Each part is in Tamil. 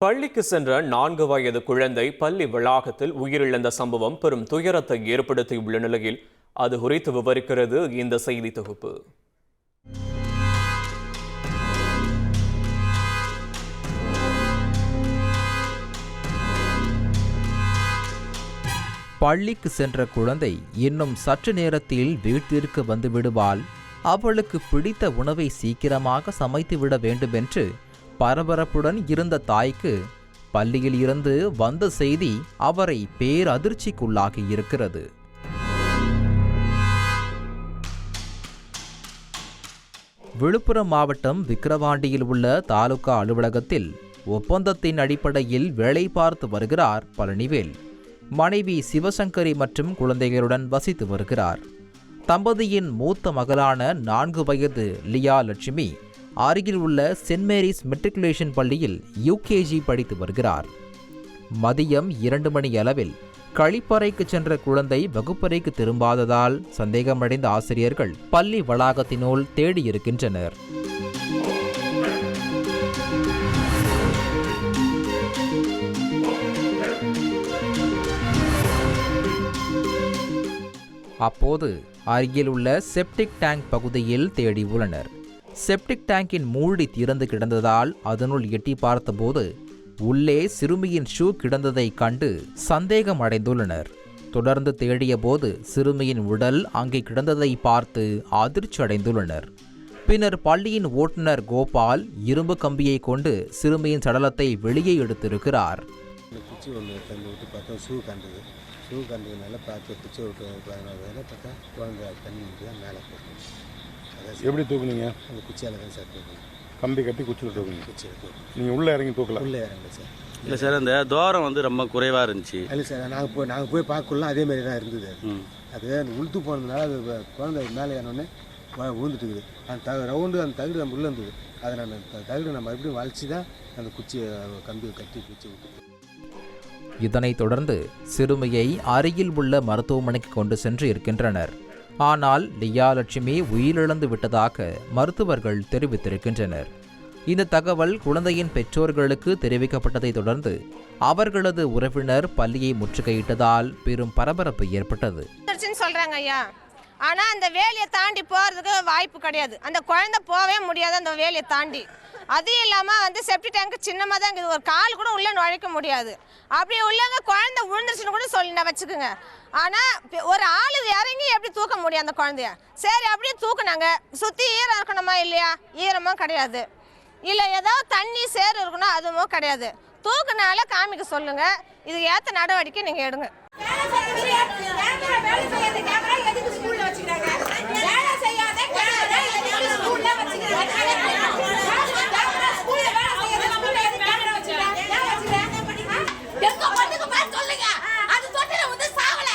பள்ளிக்கு சென்ற நான்கு வயது குழந்தை பள்ளி வளாகத்தில் உயிரிழந்த சம்பவம் பெரும் துயரத்தை ஏற்படுத்தியுள்ள நிலையில் அது குறித்து விவரிக்கிறது இந்த செய்தி தொகுப்பு. பள்ளிக்கு சென்ற குழந்தை இன்னும் சற்று நேரத்தில் வீட்டிற்கு வந்து விடுவாள். அவளுக்கு பிடித்த உணவை சீக்கிரமாக சமைத்து விட வேண்டுமென்று பரபரப்புடன் இருந்த தாய்க்கு பள்ளியில் இருந்து வந்த செய்தி அவரை பேரதிர்ச்சிக்குள்ளாகி இருக்கிறது. விழுப்புரம் மாவட்டம் விக்கிரவாண்டியில் உள்ள தாலுகா அலுவலகத்தில் ஒப்பந்தத்தின் அடிப்படையில் வேலை பார்த்து வருகிறார் பழனிவேல். மனைவி சிவசங்கரி மற்றும் குழந்தைகளுடன் வசித்து வருகிறார். தம்பதியின் மூத்த மகளான நான்கு வயது லியா லட்சுமி அருகில் உள்ள சென்ட் மேரிஸ் மெட்ரிகுலேஷன் பள்ளியில் யூகேஜி படித்து வருகிறார். மதியம் இரண்டு மணி அளவில் கழிப்பறைக்கு சென்ற குழந்தை வகுப்பறைக்கு திரும்பாததால் சந்தேகமடைந்த ஆசிரியர்கள் பள்ளி வளாகத்தினுள் தேடியிருக்கின்றனர் அப்போது அருகில் உள்ள செப்டிக் டேங்க் பகுதியில் தேடி உள்ளனர். செப்டிக் டேங்கின் மூடி திறந்து கிடந்ததால் அதனுள் எட்டி பார்த்தபோது உள்ளே சிறுமியின் ஷூ கிடந்ததை கண்டு சந்தேகம் அடைந்துள்ளனர். தொடர்ந்து தேடிய போது சிறுமியின் உடல் அங்கே கிடந்ததை பார்த்து அதிர்ச்சி அடைந்துள்ளனர். பின்னர் பள்ளியின் ஓட்டுநர் கோபால் இரும்பு கம்பியை கொண்டு சிறுமியின் சடலத்தை வெளியே எடுத்திருக்கிறார். குச்சி ஒன்று தந்து விட்டு ஷூ கண்டது. ஷூ கண்டதுனால பார்த்து குச்சி விட்டு பார்த்தா குழந்தை தண்ணி மேலே போட்டு எப்படி தூக்குனீங்க? அந்த குச்சியால் தான் சார் தூக்கணும் கம்பி கட்டி குச்சியில் தூக்குனீங்க. குச்சியில் தூக்கணும் நீங்கள் உள்ளே இறங்கி தூக்கல? உள்ளே இறங்கல சார். இல்லை சார் அந்த தூரம் வந்து ரொம்ப குறைவாக இருந்துச்சு. இல்லை சார் நாங்கள் போய் நாங்கள் போய் பார்க்கலாம் அதே மாதிரி தான் இருந்தது. அது. அந்த உளுத்து போனதுனால அது குழந்தை மேலே ஏறினோடனே விழுந்துட்டு இருக்குது அந்த த ரவுண்டு அந்த தகுடு நம்ம உள்ளே இருந்தது. அதை நான் தகுடு நம்ம மறுபடியும் வளைச்சி தான் அந்த குச்சியை கம்பியை கட்டி குச்சி விட்டு இதனைத் தொடர்ந்து சிறுமியை அருகில் உள்ள மருத்துவமனைக்கு கொண்டு சென்று இருக்கின்றனர். ஆனால் லியாலட்சுமி உயிரிழந்து விட்டதாக மருத்துவர்கள் தெரிவித்திருக்கின்றனர். இந்த தகவல் குழந்தையின் பெற்றோர்களுக்கு தெரிவிக்கப்பட்டதைத் தொடர்ந்து அவர்களது உறவினர் பள்ளியை முற்றுகையிட்டதால் பெரும் பரபரப்பு ஏற்பட்டது. சொல்றாங்க ஐயா. ஆனா அந்த வேலையை தாண்டி போறதுக்கு வாய்ப்பு கிடையாது. அந்த குழந்தை போகவே முடியாது அந்த வேலையை தாண்டி. அதுவும் இல்லாமல் வந்து செப்டி டேங்க் சின்னமாக தான் இருக்குது. ஒரு கால் கூட உள்ளே நுழைக்க முடியாது. அப்படி உள்ளவங்க குழந்தை விழுந்துருச்சுன்னு கூட சொல்லி வச்சுக்கோங்க. ஆனால் ஒரு ஆள் இறங்கி எப்படி தூக்க முடியும் அந்த குழந்தைய? சரி அப்படியே தூக்குனாங்க. சுற்றி ஈரம் இருக்கணுமா இல்லையா? ஈரமும் கிடையாது. இல்லை ஏதாவது தண்ணி சேறு இருக்கணும் அதுவும் கிடையாது. தூக்குனால காமிக்க சொல்லுங்க. இது ஏற்ற நடவடிக்கை நீங்கள் எடுங்க. வேலை செய்யாத கேமரா எதுக்கு ஸ்கூல்ல வச்சுக்கிறாங்க வேலை செய்யாத கேமரா எதுக்கு ஸ்கூல்ல வச்சுக்கிறாங்க கேமரா ஸ்கூல்ல வேலை செய்யாத ஸ்கூல்ல எதுக்கு கேமரா வச்சுக்கிறாங்க ஏன் வச்சுக்கிறாங்க எங்க பொண்ணுக்கு பேர் சொல்லுங்க அது தொட்டில வந்து சாவல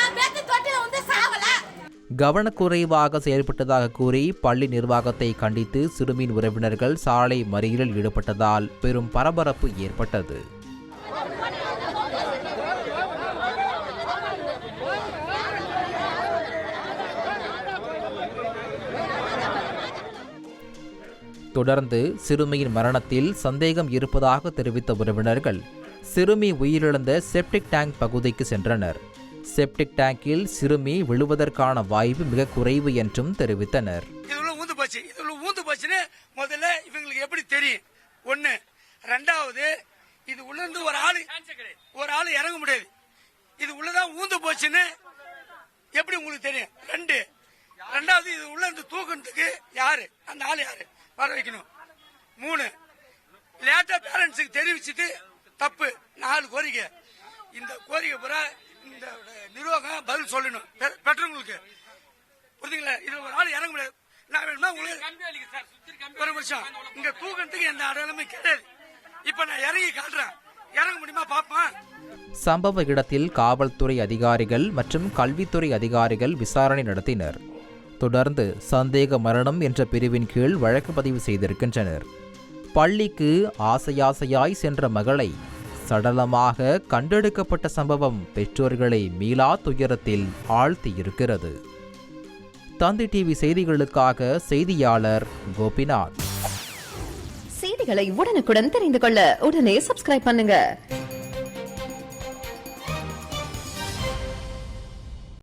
என் பேத்து தொட்டில வந்து சாவல கவனக்குறைவாக செயல்பட்டதாக கூறி பள்ளி நிர்வாகத்தை கண்டித்து சிறுமியின் உறவினர்கள் சாலை மறியலில் ஈடுபட்டதால் பெரும் பரபரப்பு ஏற்பட்டது. தொடர்ந்து சிறுமியின் மரணத்தில் சந்தேகம் இருப்பதாக தெரிவித்த உறவினர்கள் சிறுமி உயிரிழந்த செப்டிக் டேங்க் பகுதிக்கு சென்றனர். செப்டிக் டேங்கில் சிறுமி விழுவதற்கான வாய்ப்பு மிக குறைவு என்றும் தெரிவித்தனர். இது ஊந்து போச்சு. இது ஊந்து போச்சுன்னு முதல்ல இவங்களுக்கு எப்படி தெரியும்? ஒண்ணு. ரெண்டாவது இது உள்ள இருந்து ஒரு ஆளு ஒரு ஆளு இறங்க முடியாது. இது உள்ளதான் ஊந்து போச்சுன்னு எப்படி உங்களுக்கு தெரியும்? ரெண்டு. ரெண்டாவது இது உள்ள இருந்து தூக்குறதுக்கு யாரு? அந்த ஆள் யாரு? வர வைக்கணும். மூணு. லேட்டா பேரண்ட்ஸுக்கு தெரிவிச்சுட்டு தப்பு. நாலு கோரிக்கை. இந்த கோரிக்கை பூரா இந்த நிர்வாகம் பதில் சொல்லணும். பெற்றவங்களுக்கு. புரியுதுங்களா இது ஒரு ஆள் இறங்க முடியாது. நான் வேணுமா உங்களுக்கு? ஒரு நிமிஷம். இங்க தூக்கத்துக்கு எந்த அடையாளமே கிடையாது. இப்ப நான் இறங்கி காட்டுறேன். இறங்க முடியுமா பாப்பேன் சம்பவ இடத்தில் காவல்துறை அதிகாரிகள் மற்றும் கல்வித்துறை அதிகாரிகள் விசாரணை நடத்தினர். தொடர்ந்து சந்தேக மரணம் என்ற பிரிவின் கீழ் வழக்கு பதிவு செய்திருக்கின்றனர். பள்ளிக்கு ஆசையாசையாய் சென்ற மகளை சடலமாக கண்டெடுக்கப்பட்ட சம்பவம் பெற்றோர்களை மீளா துயரத்தில் ஆழ்த்தியிருக்கிறது. தந்தி டிவி செய்திகளுக்காக செய்தியாளர் கோபிநாத். செய்திகளை உடனுக்குடன் தெரிந்து கொள்ள உடனே சப்ஸ்கிரைப் பண்ணுங்க.